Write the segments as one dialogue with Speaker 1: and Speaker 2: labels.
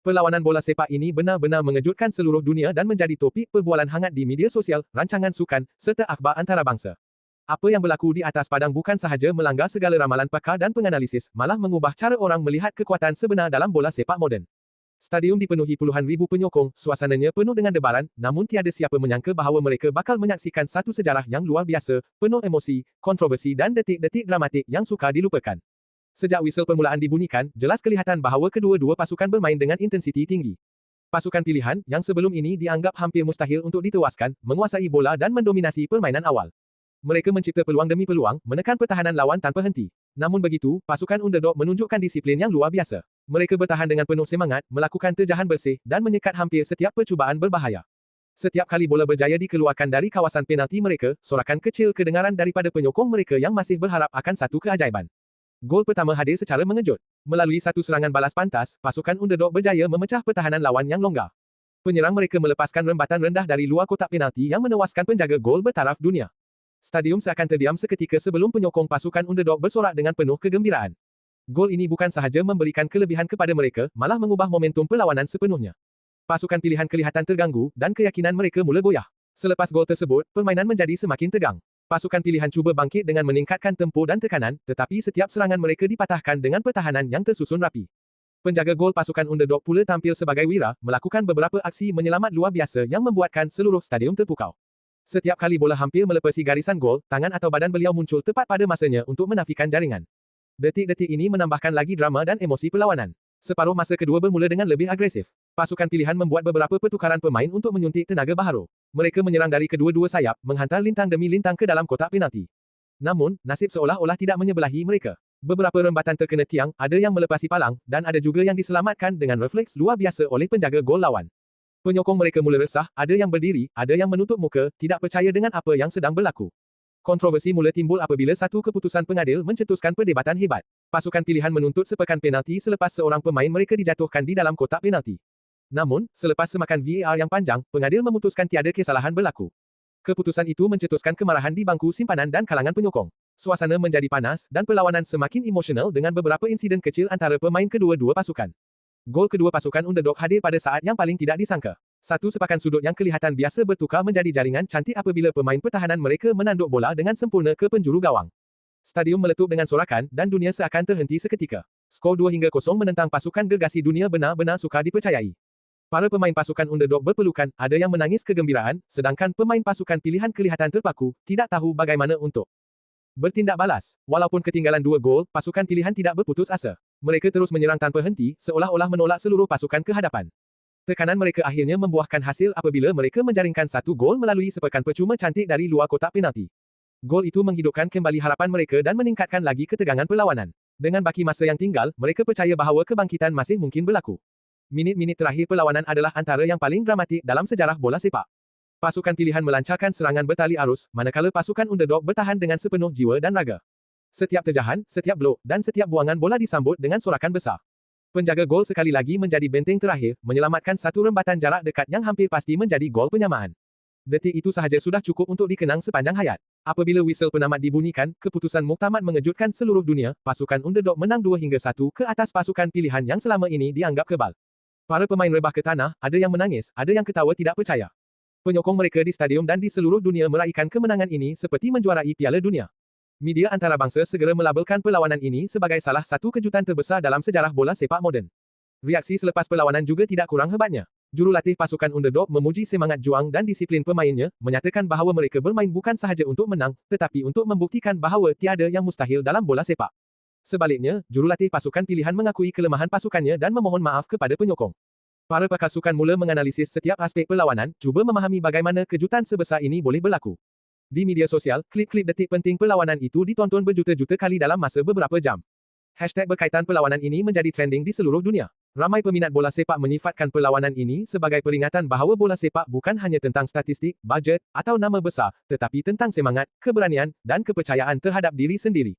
Speaker 1: Perlawanan bola sepak ini benar-benar mengejutkan seluruh dunia dan menjadi topik perbualan hangat di media sosial, rancangan sukan, serta akhbar antarabangsa. Apa yang berlaku di atas padang bukan sahaja melanggar segala ramalan pakar dan penganalisis, malah mengubah cara orang melihat kekuatan sebenar dalam bola sepak moden. Stadium dipenuhi puluhan ribu penyokong, suasananya penuh dengan debaran, namun tiada siapa menyangka bahawa mereka bakal menyaksikan satu sejarah yang luar biasa, penuh emosi, kontroversi dan detik-detik dramatik yang sukar dilupakan. Sejak whistle permulaan dibunyikan, jelas kelihatan bahawa kedua-dua pasukan bermain dengan intensiti tinggi. Pasukan pilihan, yang sebelum ini dianggap hampir mustahil untuk ditewaskan, menguasai bola dan mendominasi permainan awal. Mereka mencipta peluang demi peluang, menekan pertahanan lawan tanpa henti. Namun begitu, pasukan underdog menunjukkan disiplin yang luar biasa. Mereka bertahan dengan penuh semangat, melakukan terjahan bersih, dan menyekat hampir setiap percubaan berbahaya. Setiap kali bola berjaya dikeluarkan dari kawasan penalti mereka, sorakan kecil kedengaran daripada penyokong mereka yang masih berharap akan satu keajaiban. Gol pertama hadir secara mengejut. Melalui satu serangan balas pantas, pasukan underdog berjaya memecah pertahanan lawan yang longgar. Penyerang mereka melepaskan rembatan rendah dari luar kotak penalti yang menewaskan penjaga gol bertaraf dunia. Stadium seakan terdiam seketika sebelum penyokong pasukan underdog bersorak dengan penuh kegembiraan. Gol ini bukan sahaja memberikan kelebihan kepada mereka, malah mengubah momentum perlawanan sepenuhnya. Pasukan pilihan kelihatan terganggu, dan keyakinan mereka mula goyah. Selepas gol tersebut, permainan menjadi semakin tegang. Pasukan pilihan cuba bangkit dengan meningkatkan tempo dan tekanan, tetapi setiap serangan mereka dipatahkan dengan pertahanan yang tersusun rapi. Penjaga gol pasukan underdog pula tampil sebagai wira, melakukan beberapa aksi menyelamat luar biasa yang membuatkan seluruh stadium terpukau. Setiap kali bola hampir melepasi garisan gol, tangan atau badan beliau muncul tepat pada masanya untuk menafikan jaringan. Detik-detik ini menambahkan lagi drama dan emosi perlawanan. Separuh masa kedua bermula dengan lebih agresif. Pasukan pilihan membuat beberapa pertukaran pemain untuk menyuntik tenaga baharu. Mereka menyerang dari kedua-dua sayap, menghantar lintang demi lintang ke dalam kotak penalti. Namun, nasib seolah-olah tidak menyebelahi mereka. Beberapa rembatan terkena tiang, ada yang melepasi palang, dan ada juga yang diselamatkan dengan refleks luar biasa oleh penjaga gol lawan. Penyokong mereka mula resah, ada yang berdiri, ada yang menutup muka, tidak percaya dengan apa yang sedang berlaku. Kontroversi mula timbul apabila satu keputusan pengadil mencetuskan perdebatan hebat. Pasukan pilihan menuntut sepekan penalti selepas seorang pemain mereka dijatuhkan di dalam kotak penalti. Namun, selepas semakan VAR yang panjang, pengadil memutuskan tiada kesalahan berlaku. Keputusan itu mencetuskan kemarahan di bangku simpanan dan kalangan penyokong. Suasana menjadi panas, dan perlawanan semakin emosional dengan beberapa insiden kecil antara pemain kedua-dua pasukan. Gol kedua pasukan underdog hadir pada saat yang paling tidak disangka. Satu sepakan sudut yang kelihatan biasa bertukar menjadi jaringan cantik apabila pemain pertahanan mereka menanduk bola dengan sempurna ke penjuru gawang. Stadium meletup dengan sorakan dan dunia seakan terhenti seketika. Skor 2 hingga 0 menentang pasukan gergasi dunia benar-benar sukar dipercayai. Para pemain pasukan underdog berpelukan, ada yang menangis kegembiraan, sedangkan pemain pasukan pilihan kelihatan terpaku, tidak tahu bagaimana untuk bertindak balas. Walaupun ketinggalan dua gol, pasukan pilihan tidak berputus asa. Mereka terus menyerang tanpa henti, seolah-olah menolak seluruh pasukan ke hadapan. Tekanan mereka akhirnya membuahkan hasil apabila mereka menjaringkan satu gol melalui sepekan percuma cantik dari luar kotak penalti. Gol itu menghidupkan kembali harapan mereka dan meningkatkan lagi ketegangan perlawanan. Dengan baki masa yang tinggal, mereka percaya bahawa kebangkitan masih mungkin berlaku. Minit-minit terakhir perlawanan adalah antara yang paling dramatik dalam sejarah bola sepak. Pasukan pilihan melancarkan serangan bertali arus, manakala pasukan underdog bertahan dengan sepenuh jiwa dan raga. Setiap terjahan, setiap blok, dan setiap buangan bola disambut dengan sorakan besar. Penjaga gol sekali lagi menjadi benteng terakhir, menyelamatkan satu rembatan jarak dekat yang hampir pasti menjadi gol penyamaan. Detik itu sahaja sudah cukup untuk dikenang sepanjang hayat. Apabila whistle penamat dibunyikan, keputusan muktamad mengejutkan seluruh dunia, pasukan underdog menang 2 hingga 1 ke atas pasukan pilihan yang selama ini dianggap kebal. Para pemain rebah ke tanah, ada yang menangis, ada yang ketawa tidak percaya. Penyokong mereka di stadium dan di seluruh dunia meraihkan kemenangan ini seperti menjuarai Piala Dunia. Media antarabangsa segera melabelkan perlawanan ini sebagai salah satu kejutan terbesar dalam sejarah bola sepak moden. Reaksi selepas perlawanan juga tidak kurang hebatnya. Jurulatih pasukan underdog memuji semangat juang dan disiplin pemainnya, menyatakan bahawa mereka bermain bukan sahaja untuk menang, tetapi untuk membuktikan bahawa tiada yang mustahil dalam bola sepak. Sebaliknya, jurulatih pasukan pilihan mengakui kelemahan pasukannya dan memohon maaf kepada penyokong. Para pakar sukan mula menganalisis setiap aspek perlawanan, cuba memahami bagaimana kejutan sebesar ini boleh berlaku. Di media sosial, klip-klip detik penting perlawanan itu ditonton berjuta-juta kali dalam masa beberapa jam. Hashtag berkaitan perlawanan ini menjadi trending di seluruh dunia. Ramai peminat bola sepak menyifatkan perlawanan ini sebagai peringatan bahawa bola sepak bukan hanya tentang statistik, bajet, atau nama besar, tetapi tentang semangat, keberanian, dan kepercayaan terhadap diri sendiri.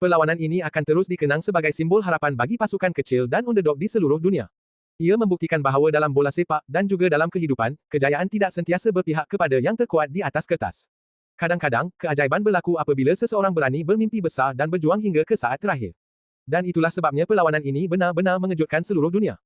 Speaker 1: Perlawanan ini akan terus dikenang sebagai simbol harapan bagi pasukan kecil dan underdog di seluruh dunia. Ia membuktikan bahawa dalam bola sepak dan juga dalam kehidupan, kejayaan tidak sentiasa berpihak kepada yang terkuat di atas kertas. Kadang-kadang, keajaiban berlaku apabila seseorang berani bermimpi besar dan berjuang hingga ke saat terakhir. Dan itulah sebabnya perlawanan ini benar-benar mengejutkan seluruh dunia.